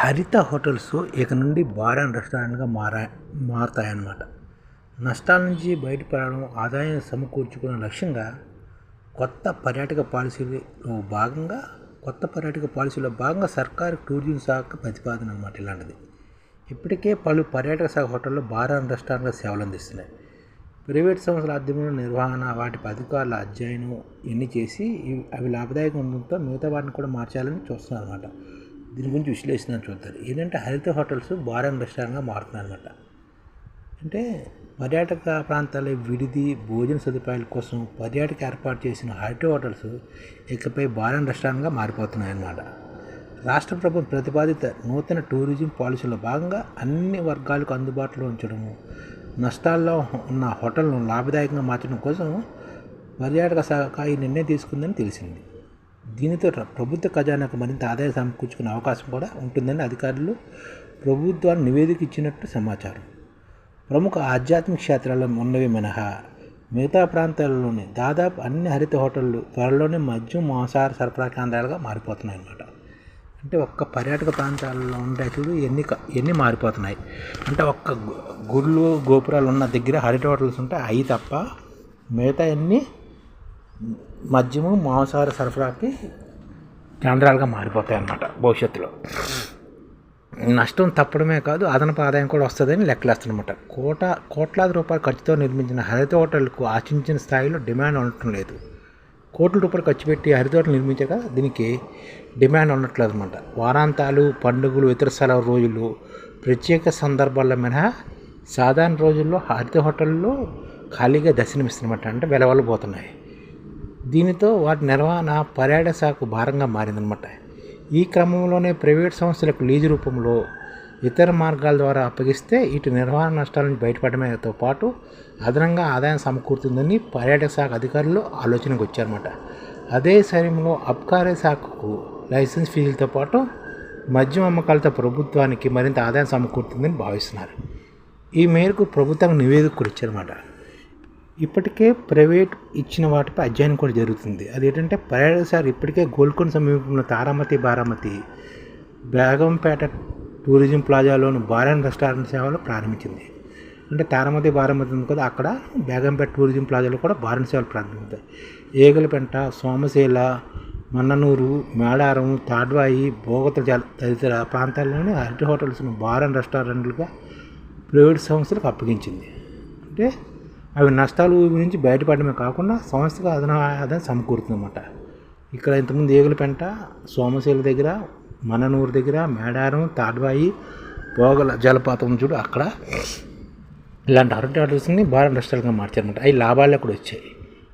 హరిత హోటల్స్ ఇక నుండి బార్ అండ్ రెస్టారెంట్గా మారా మారతాయన్నమాట. నష్టాల నుంచి బయటపడడం ఆదాయం సమకూర్చుకున్న లక్ష్యంగా కొత్త పర్యాటక పాలసీలో భాగంగా కొత్త పర్యాటక పాలసీలో భాగంగా సర్కారు టూరిజం శాఖ ప్రతిపాదన అనమాట ఇలాంటిది. ఇప్పటికే పలు పర్యాటక శాఖ హోటల్లో బార్ అండ్ రెస్టారెంట్గా సేవలు అందిస్తున్నాయి. ప్రైవేట్ సంస్థల ఆధ్వర్యంలో నిర్వహణ వాటి అధికారుల అధ్యయనం ఇన్ని చేసి ఇవి అవి లాభదాయకంగా ఉండడంతో మిగతా వాటిని కూడా మార్చాలని చూస్తున్నారు అనమాట దీని గురించి విశ్లేషణ చూస్తారు ఏంటంటే హరిత హోటల్స్ బార్ అండ్ రెస్టారెంట్గా మారుతున్నాయి అనమాట అంటే పర్యాటక ప్రాంతాల విడిది భోజన సదుపాయాల కోసం పర్యాటక ఏర్పాటు చేసిన హరిత హోటల్స్ ఇకపై బార్ అండ్ రెస్టారెంట్గా మారిపోతున్నాయి అన్నమాట. రాష్ట్ర ప్రభుత్వం ప్రతిపాదిత నూతన టూరిజం పాలసీలో భాగంగా అన్ని వర్గాలకు అందుబాటులో ఉంచడము నష్టాల్లో ఉన్న హోటల్ను లాభదాయకంగా మార్చడం కోసం పర్యాటక శాఖ ఈ నిర్ణయం తీసుకుందని తెలిసింది. దీనితో ప్రభుత్వ ఖజానాకు మరింత ఆదాయం సమకూర్చుకునే అవకాశం కూడా ఉంటుందని అధికారులు ప్రభుత్వాన్ని నివేదిక ఇచ్చినట్టు సమాచారం. ప్రముఖ ఆధ్యాత్మిక క్షేత్రాల్లో ఉన్నవి మినహా. మిగతా ప్రాంతాలలోని దాదాపు అన్ని హరిత హోటళ్ళు త్వరలోనే మద్యం మాంసాహార సరఫరా కేంద్రాలుగా మారిపోతున్నాయి అన్నమాట అంటే ఒక్క పర్యాటక ప్రాంతాల్లో ఉండే చూడు ఎన్ని ఎన్ని మారిపోతున్నాయి. అంటే ఒక్క గుళ్ళు గోపురాలు ఉన్న దగ్గర హరిట హోటల్స్ ఉంటే అవి తప్ప మిగతా అన్ని మద్యము మాంసాహార సరఫరాకి కేంద్రాలుగా మారిపోతాయి అన్నమాట భవిష్యత్తులో. నష్టం తప్పడమే కాదు అదనపు ఆదాయం కూడా వస్తుందని లెక్కలేస్తున్నమాట. కోట కోట్లాది రూపాయల ఖర్చుతో నిర్మించిన హరిత హోటల్కు ఆశించిన స్థాయిలో డిమాండ్ ఉండటం లేదు. కోట్ల రూపాయలు ఖర్చు పెట్టి హరిత హోటల్ నిర్మించాక దీనికి డిమాండ్ ఉండట్లేదు అనమాట వారాంతాలు పండుగలు ఇతర సెలవు రోజులు ప్రత్యేక సందర్భాల్లో మినహా సాధారణ రోజుల్లో హరిత హోటల్లో ఖాళీగా దర్శనమిస్తున్నమాట. అంటే వెలవలు పోతున్నాయి దీనితో వాటి నిర్వహణ పర్యాటక శాఖకు భారంగా మారిందనమాట ఈ క్రమంలోనే ప్రైవేట్ సంస్థలకు లీజు రూపంలో ఇతర మార్గాల ద్వారా అప్పగిస్తే ఇటు నిర్వహణ నష్టాల నుంచి బయటపడమేతో పాటు అదనంగా ఆదాయం సమకూరుతుందని పర్యాటక శాఖ అధికారులు ఆలోచనకు వచ్చారన్నమాట. అదే సమయంలో అబ్కారీ శాఖకు లైసెన్స్ ఫీజులతో పాటు మద్యం అమ్మకాలతో ప్రభుత్వానికి మరింత ఆదాయం సమకూరుతుందని భావిస్తున్నారు. ఈ మేరకు ప్రభుత్వం నివేదిక కూడా ఇచ్చారన్నమాట. ఇప్పటికే ప్రైవేట్ ఇచ్చిన వాటిపై అధ్యయనం కూడా జరుగుతుంది. అదేంటంటే పర్యాటక సార్ ఇప్పటికే గోల్కొండ సమీపంలో తారామతి బారామతి బేగంపేట టూరిజం ప్లాజాలోని బారాన్ రెస్టారెంట్ సేవలు ప్రారంభించింది. అంటే తారామతి బారామతి ఉంది కదా అక్కడ బేగంపేట టూరిజం ప్లాజాలో కూడా బారాన్ సేవలు ప్రారంభించాయి ఏగలపెంట సోమశీల మన్ననూరు మేడారం తాడ్వాయి బోగత తదితర ప్రాంతాల్లోని అరటి హోటల్స్ను బార్ అండ్ రెస్టారెంట్లుగా ప్రైవేట్ సంస్థలకు అప్పగించింది. అంటే అవి నష్టాలు గురించి బయటపడమే కాకుండా సంస్థకు అదన ఆదాయం సమకూరుతుందన్నమాట. ఇక్కడ ఇంతకుముందు ఏగులపెంట సోమశీల దగ్గర మననూరు దగ్గర మేడారం తాడ్వాయి పోగల జలపాతం చూడు అక్కడ ఇలాంటి అరటి హోటల్స్ని భారీ నష్టాలుగా మార్చారన్నమాట. అవి లాభాలు కూడా వచ్చాయి.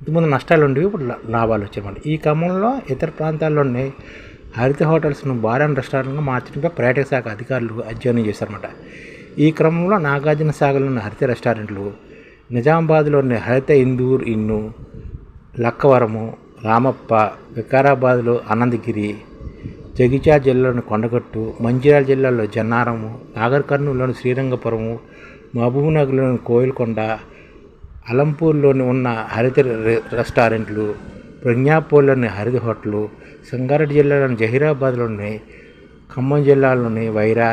ఇంతకుముందు నష్టాలు ఉండేవి ఇప్పుడు లాభాలు వచ్చాయన్నమాట. ఈ క్రమంలో ఇతర ప్రాంతాల్లోనే హరిత హోటల్స్ను బారాన్ రెస్టారెంట్గా మార్చడంపై పర్యాటక శాఖ అధికారులు అధ్యయనం చేశారన్నమాట. ఈ క్రమంలో నాగార్జున సాగర్లోని హరిత రెస్టారెంట్లు నిజామాబాద్లోని హరిత ఇందూర్ ఇన్ను లక్కవరము రామప్ప వికారాబాద్లో ఆనందగిరి జగిత్యాల జిల్లాలోని కొండగట్టు మంచిర్యాల జిల్లాలో జన్నారము నాగర్ కర్నూలులోని శ్రీరంగపురము మహబూబ్నగర్లోని కోయిల్కొండ అలంపూర్లోని ఉన్న హరిత రెస్టారెంట్లు ప్రజ్ఞాపూర్లోని హరిత హోటలు సంగారెడ్డి జిల్లాలోని జహీరాబాద్లోని ఖమ్మం జిల్లాలోని వైరా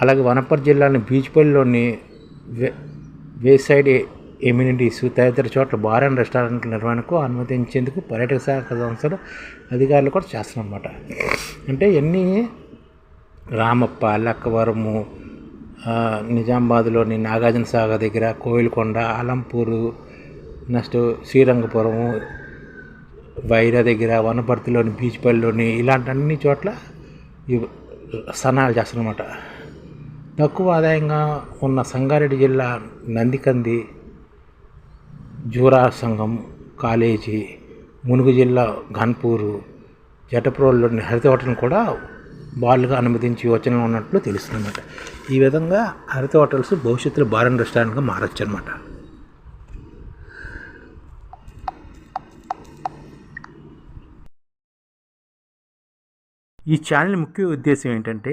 అలాగే వనపర్తి జిల్లాలోని బీచ్పల్లిలోని వే సైడ్ ఎమ్యూనిటీస్ తదితర చోట్ల బార్ అండ్ రెస్టారెంట్ల నిర్వహణకు అనుమతించేందుకు పర్యాటక శాఖ సంస్థలు అధికారులు కూడా చేస్తున్నారన్నమాట. అంటే ఎన్ని రామప్ప లక్కవరము నిజామాబాద్లోని నాగార్జున సాగర్ దగ్గర కోయిలకొండ అలంపూరు నెక్స్ట్ శ్రీరంగపురము వైరా దగ్గర వనపర్తిలోని బీచ్పల్లిలోని ఇలాంటి అన్ని చోట్ల సన్నాలు చేస్తారన్నమాట తక్కువ ఆదాయంగా ఉన్న సంగారెడ్డి జిల్లా నందికంది జూరా సంఘం కాలేజీ మునుగు జిల్లా ఘన్పూరు జటప్రోల్లోని హరిత హోటల్ని కూడా బార్లుగా అనుమతించి యోచన ఉన్నట్లు తెలుస్తుందన్నమాట. ఈ విధంగా హరిత హోటల్స్ భవిష్యత్తులో బార్ అండ్ రెస్టారెంట్గా మారచ్చు అనమాట ఈ ఛానల్ ముఖ్య ఉద్దేశం ఏంటంటే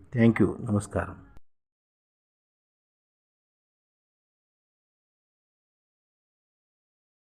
താങ്ക് യു നമസ്കാരം